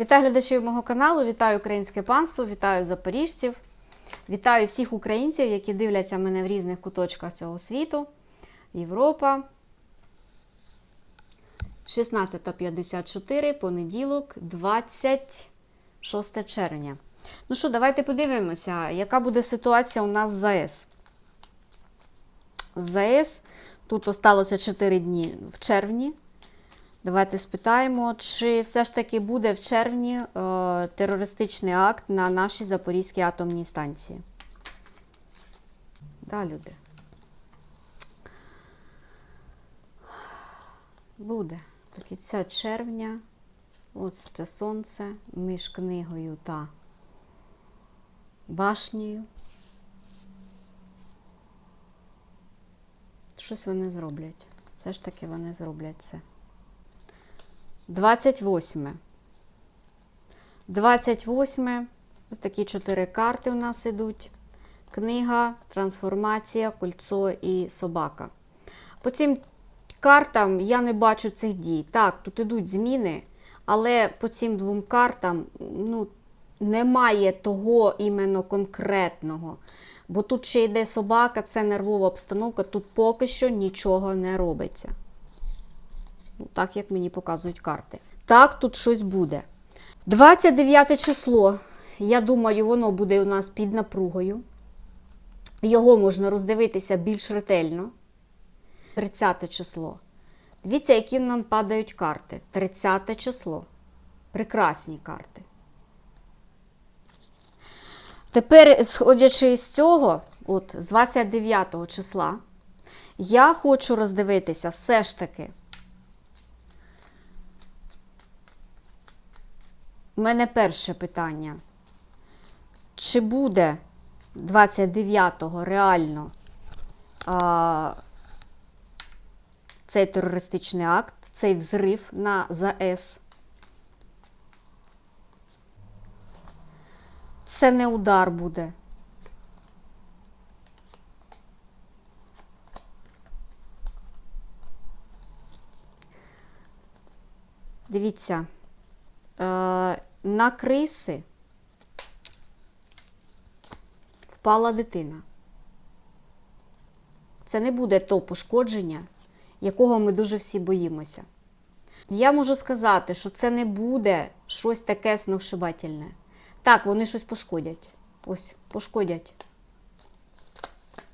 Вітаю глядачів мого каналу, вітаю українське панство, вітаю запоріжців, вітаю всіх українців, які дивляться мене в різних куточках цього світу. Європа. 16.54, понеділок, 26 червня. Ну що, давайте подивимося, яка буде ситуація у нас з ЗАЕС. З ЗАЕС тут осталося 4 дні в червні. Давайте спитаємо, чи все ж таки буде в червні е, терористичний акт на нашій Запорізькій атомній станції. Да, люди. Буде. До кінця червня. Ось це сонце між книгою та башнею. Щось вони зроблять. Все ж таки вони зроблять це. 28. 28. Ось такі чотири карти у нас ідуть. Книга, трансформація, кольцо і собака. По цим картам я не бачу цих дій. Так, тут ідуть зміни, але по цим двом картам ну, немає того іменно конкретного. Бо тут ще йде собака, це нервова обстановка, тут поки що нічого не робиться. Ну, так як мені показують карти. Так, тут щось буде. 29 число. Я думаю, воно буде у нас під напругою. Його можна роздивитися більш ретельно. 30 число. Дивіться, які нам падають карти. 30 число. Прекрасні карти. Тепер, сходячи з цього, от з 29 числа, я хочу роздивитися все ж таки. У мене перше питання. Чи буде 29-го реально а, цей терористичний акт, цей взрив на ЗАЕС? Це не удар буде. Дивіться, е, на криси впала дитина. Це не буде то пошкодження, якого ми дуже всі боїмося. Я можу сказати, що це не буде щось таке сногсшибательне. Так, вони щось пошкодять. Ось, пошкодять.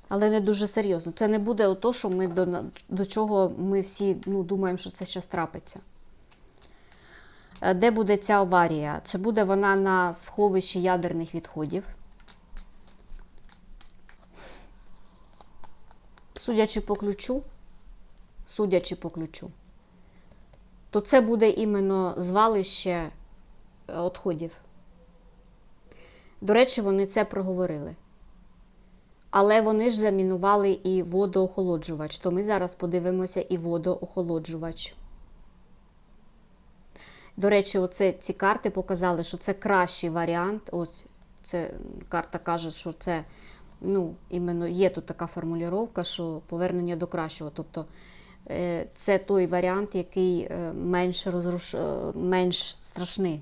Але не дуже серйозно. Це не буде ото, що ми до, до чого ми всі ну, думаємо, що це щось трапиться. Е, Де буде ця аварія? Чи буде вона на сховищі ядерних відходів? Судячи по ключу, судячи по ключу, то це буде іменно звалище е, відходів. До речі, вони це проговорили. Але вони ж замінували і водоохолоджувач. То ми зараз подивимося і водоохолоджувач. До речі, оце ці карти показали, що це кращий варіант. Ось це карта каже, що це ну, іменно є тут така формулювання, що повернення до кращого. Тобто е, це той варіант, який е, менш, розруш... е, менш страшний.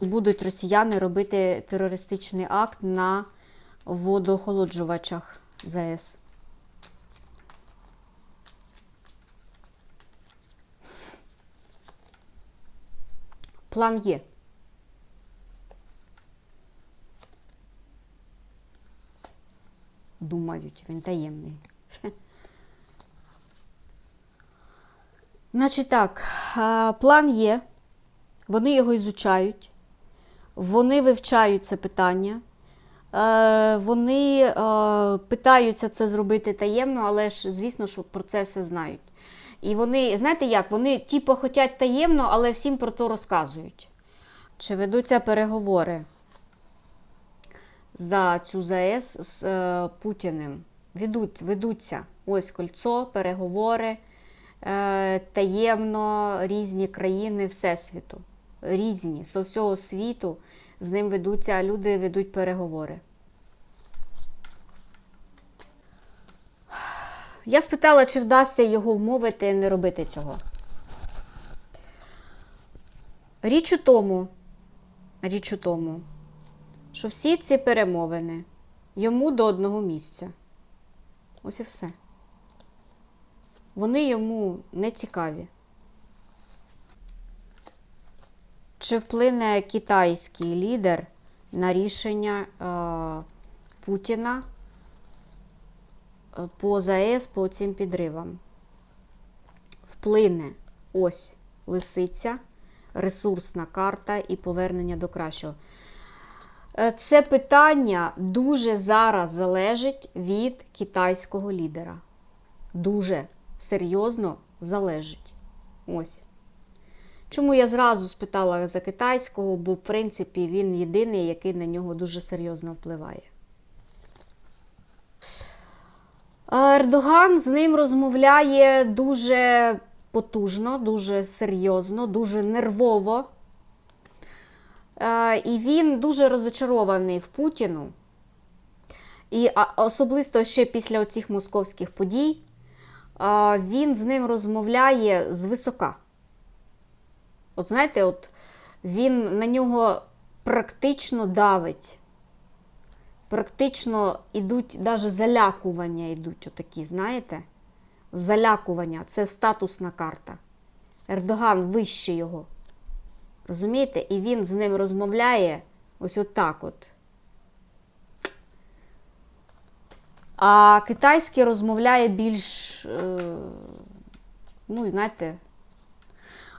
Будуть росіяни робити терористичний акт на водоохолоджувачах ЗАЕС. План є. Думають, він таємний. Значить так, план є. Вони його ізучають. Вони вивчають це питання. Е, Вони е, питаються це зробити таємно, але ж, звісно, що про це все знають. І вони, знаєте як, вони типу хочуть таємно, але всім про то розказують. Чи ведуться переговори за цю ЗАЕС з е, Путіним? Ведуть, ведуться. Ось кольцо, переговори, е, таємно різні країни Всесвіту. Різні, з всього світу з ним ведуться, люди ведуть переговори. Я спитала, чи вдасться його вмовити не робити цього. Річ у тому, річ у тому, що всі ці перемовини йому до одного місця. Ось і все. Вони йому не цікаві. Чи вплине китайський лідер на рішення е, Путіна по ЗАЕС по цим підривам? Вплине ось лисиця, ресурсна карта і повернення до кращого. Е, Це питання дуже зараз залежить від китайського лідера. Дуже серйозно залежить. Ось. Чому я зразу спитала за китайського, бо, в принципі, він єдиний, який на нього дуже серйозно впливає. А Ердоган з ним розмовляє дуже потужно, дуже серйозно, дуже нервово. І він дуже розочарований в Путіну. І особисто ще після оцих московських подій він з ним розмовляє звисока. От знаєте, от він на нього практично давить. Практично йдуть, навіть залякування йдуть отакі, знаєте? Залякування це статусна карта. Ердоган вище його. Розумієте? І він з ним розмовляє ось отак от. А китайський розмовляє більш, е, ну, знаєте,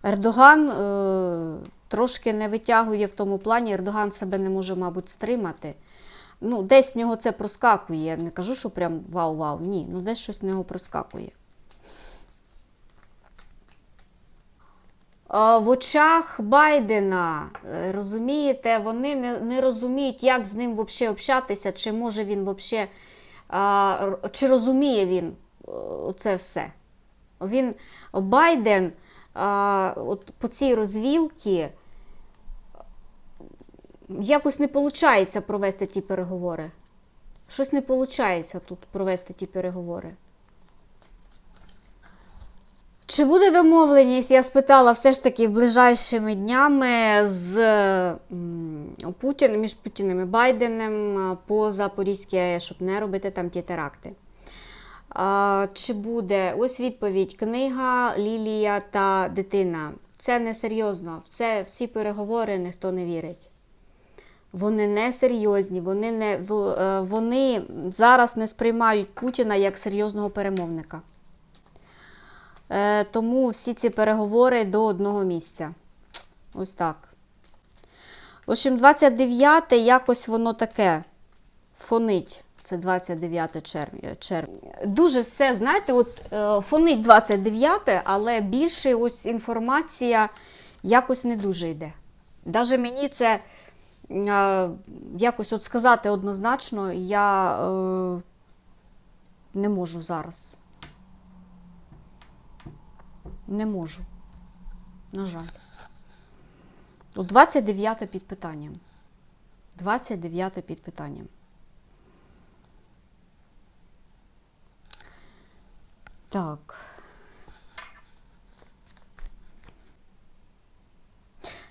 Ердоган е, трошки не витягує в тому плані, Ердоган себе не може, мабуть, стримати. Ну, десь в нього це проскакує. Я не кажу, що прям вау-вау. Ні, ну десь щось в нього проскакує. В очах Байдена, е, розумієте, вони не, не розуміють, як з ним взагалі общатися, чи може він взагалі, чи розуміє він е, це все. Він, Байден, от по цій розвілці якось не виходить провести ті переговори. Щось не виходить тут провести ті переговори. Чи буде домовленість, я спитала все ж таки в ближайшими днями з Путіним, між Путіним і Байденом по Запорізькій АЕС, щоб не робити там ті теракти. А, Чи буде ось відповідь: книга, Лілія та дитина. Це не серйозно. Це всі переговори ніхто не вірить. Вони не серйозні, вони, не, е, вони зараз не сприймають Путіна як серйозного перемовника. Е, Тому всі ці переговори до одного місця. Ось так. В общем, 29 якось воно таке фонить. Це 29 червня. червня. Дуже все, знаєте, от е, фонить 29, але більше ось інформація якось не дуже йде. Даже мені це якось от сказати однозначно, я е, не можу зараз. Не можу. На жаль. От 29 під питанням. 29 під питанням. Так.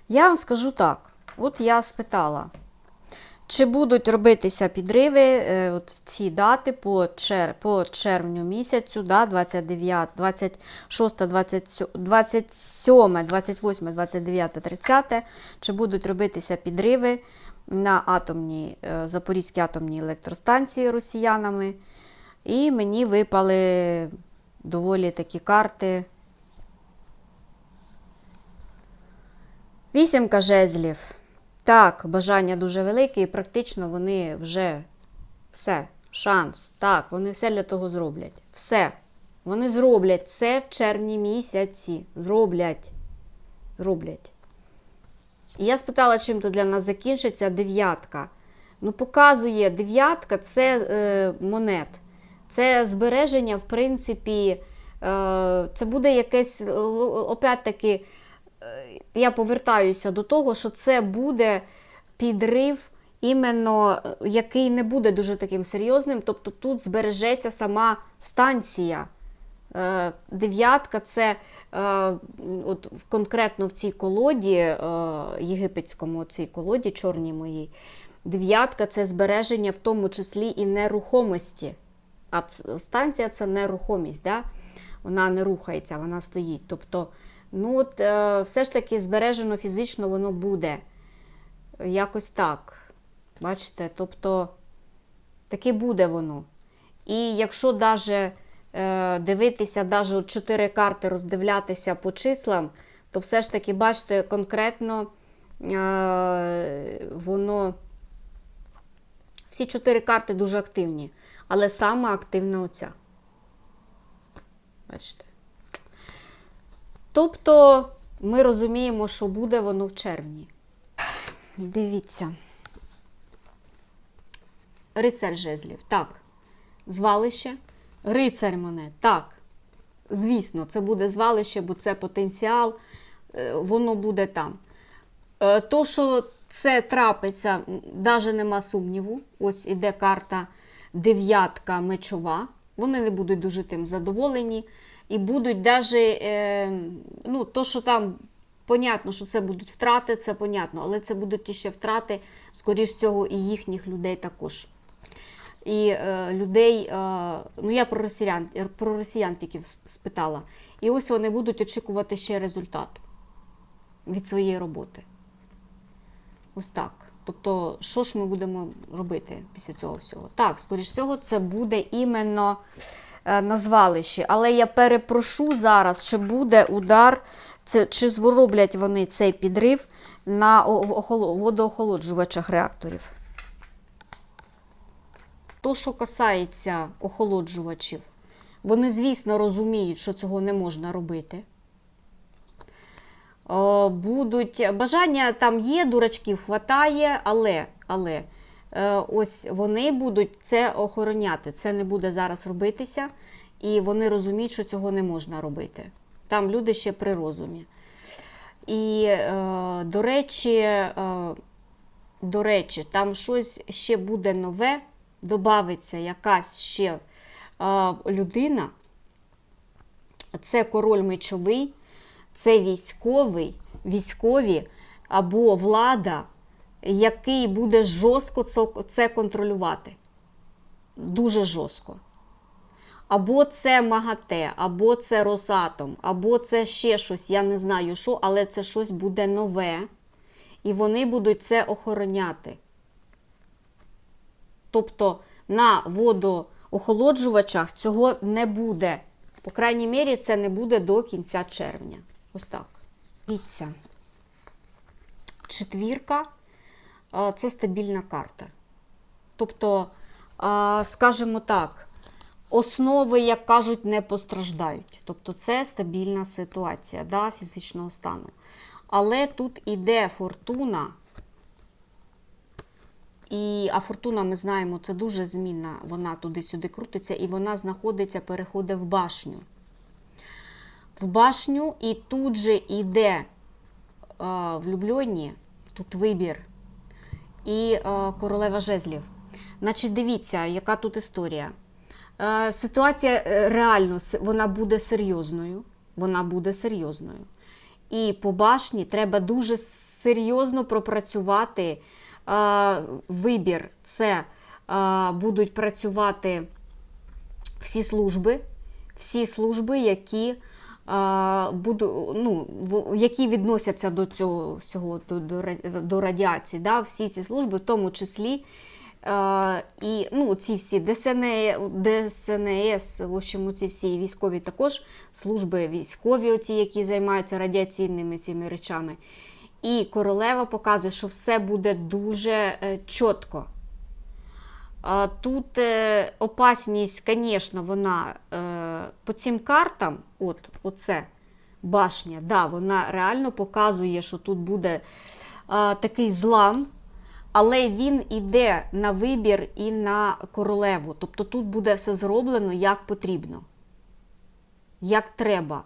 Я вам скажу так. От я спитала, чи будуть робитися підриви е, от ці дати по, чер, по червню місяцю, да, 29, 26, 27, 27, 28, 29, 30, чи будуть робитися підриви на атомні, е, Запорізькій атомній електростанції росіянами. І мені випали доволі такі карти. Вісімка жезлів. Так, бажання дуже велике, і практично вони вже все, шанс. Так, вони все для того зроблять. Все. Вони зроблять це в червні місяці. Зроблять. Зроблять. І я спитала, чим то для нас закінчиться дев'ятка. Ну, показує дев'ятка це е, монет. Це збереження, в принципі, е, це буде якесь, опять-таки, я повертаюся до того, що це буде підрив, іменно, е, який не буде дуже таким серйозним. Тобто тут збережеться сама станція. Е, Дев'ятка це е, от конкретно в цій колоді, е, єгипетському цій колоді, чорній моїй. Дев'ятка це збереження в тому числі і нерухомості. А станція це нерухомість, да? вона не рухається, вона стоїть. Тобто, ну от, е, все ж таки збережено фізично воно буде. Якось так. Бачите? Тобто, таки буде воно. І якщо даже, е, дивитися, даже чотири карти роздивлятися по числам, то все ж таки, бачите, конкретно е, воно. Всі чотири карти дуже активні, але саме активна оця. Бачите. Тобто ми розуміємо, що буде воно в червні. Дивіться. Рицар жезлів. Так. Звалище. Рицар монет. Так. Звісно, це буде звалище, бо це потенціал, е, воно буде там. Е, То, що це трапиться, навіть нема сумніву. Ось іде карта дев'ятка мечова. Вони не будуть дуже тим задоволені. І будуть навіть, е, ну, то, що там, понятно, що це будуть втрати, це понятно, але це будуть ще втрати, скоріш всього, і їхніх людей також. І е, людей, е, ну я про росіян, про росіян тільки спитала. І ось вони будуть очікувати ще результату від своєї роботи. Ось так. Тобто, що ж ми будемо робити після цього всього? Так, скоріш всього, це буде іменно на звалищі. Але я перепрошу зараз, чи буде удар, чи звороблять вони цей підрив на водоохолоджувачах реакторів. То, що касається охолоджувачів, вони, звісно, розуміють, що цього не можна робити. Будуть бажання там є, дурачків хватає, але, але е, ось вони будуть це охороняти. Це не буде зараз робитися, і вони розуміють, що цього не можна робити. Там люди ще при розумі. І, е, до речі, е, до речі, там щось ще буде нове, додавиться якась ще е, людина. Це король мечовий, це військовий, військові або влада, який буде жорстко це- контролювати. Дуже жорстко. Або це МАГАТЕ, або це Росатом, або це ще щось, я не знаю що, але це щось буде нове, і вони будуть це охороняти. Тобто на водоохолоджувачах цього не буде. По крайній мірі, це не буде до кінця червня. Ось так. Дивіться. Четвірка це стабільна карта. Тобто, скажімо так, основи, як кажуть, не постраждають. Тобто, це стабільна ситуація да, фізичного стану. Але тут іде фортуна. І, а фортуна, ми знаємо, це дуже змінна, вона туди-сюди крутиться, і вона знаходиться, переходить в башню. В башню, і тут же йде влюблені, тут вибір, і е, королева жезлів. Значить, дивіться, яка тут історія. Е, ситуація е, реально вона буде серйозною. Вона буде серйозною. І по башні треба дуже серйозно пропрацювати вибір. Це будуть працювати всі служби, всі служби, які, буду, ну, які відносяться до цього всього, до, до, радіації. Да? Всі ці служби, в тому числі. Е, і ну, ці всі ДСН, ДСНС, в общем, ці всі військові також служби військові, оці, які займаються радіаційними цими речами. І королева показує, що все буде дуже е, чітко. Тут е, опасність, звісно, вона е, по цим картам, от, оце башня, да, вона реально показує, що тут буде такий злам, але він іде на вибір і на королеву. Тобто тут буде все зроблено як потрібно, як треба.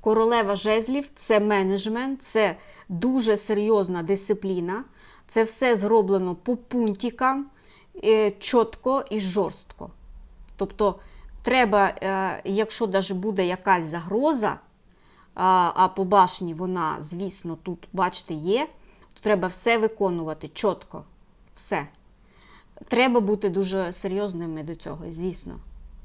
Королева жезлів це менеджмент, це дуже серйозна дисципліна. Це все зроблено по пунктикам, чітко і жорстко. Тобто треба, е, якщо навіть буде якась загроза, а, а по башні вона, звісно, тут, бачите, є, то треба все виконувати чітко. Все. Треба бути дуже серйозними до цього, звісно.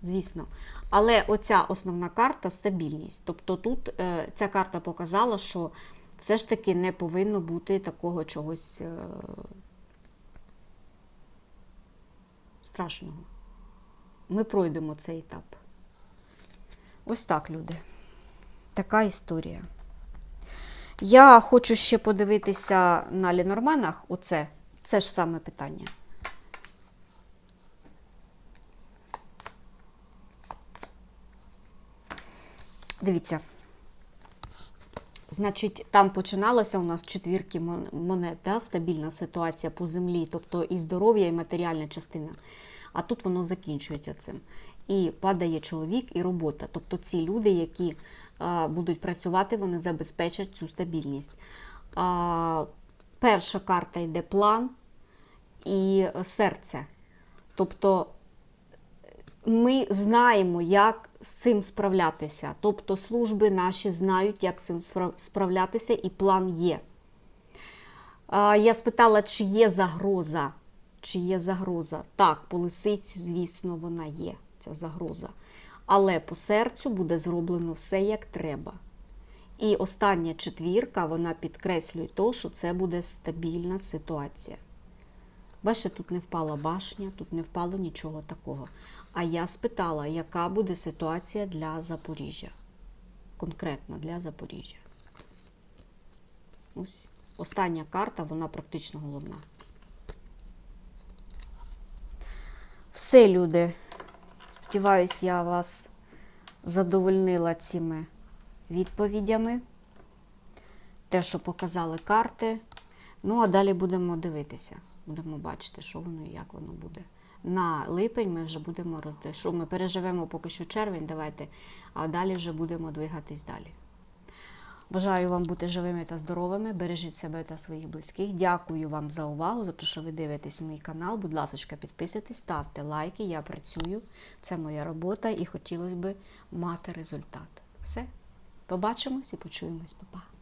звісно. Але оця основна карта стабільність. Тобто тут е, ця карта показала, що все ж таки не повинно бути такого чогось е, страшного. Ми пройдемо цей етап. Ось так, люди. Така історія. Я хочу ще подивитися на Лінорманах. Оце. Це ж саме питання. Дивіться. Значить, там починалася у нас четвірки монет, да, стабільна ситуація по землі, тобто і здоров'я, і матеріальна частина. А тут воно закінчується цим. І падає чоловік, і робота. Тобто ці люди, які а, будуть працювати, вони забезпечать цю стабільність. А, перша карта йде план і е, серце. Тобто ми знаємо, як з цим справлятися. Тобто служби наші знають, як з цим справлятися, і план є. Я спитала, чи є загроза. Чи є загроза? Так, по лисиці, звісно, вона є, ця загроза. Але по серцю буде зроблено все як треба. І остання четвірка, вона підкреслює то, що це буде стабільна ситуація. Бачите, тут не впала башня, тут не впало нічого такого. А я спитала, яка буде ситуація для Запоріжжя. Конкретно для Запоріжжя. Ось остання карта, вона практично головна. Все, люди. Сподіваюсь, я вас задовольнила цими відповідями. Те, що показали карти. Ну, а далі будемо дивитися. Будемо бачити, що воно і як воно буде. На липень ми вже будемо роздивити. Що ми переживемо поки що червень, давайте, а далі вже будемо двигатись далі. Бажаю вам бути живими та здоровими. Бережіть себе та своїх близьких. Дякую вам за увагу, за те, що ви дивитесь мій канал. Будь ласка, підписуйтесь, ставте лайки. Я працюю. Це моя робота і хотілося б мати результат. Все. Побачимось і почуємось, Па-па.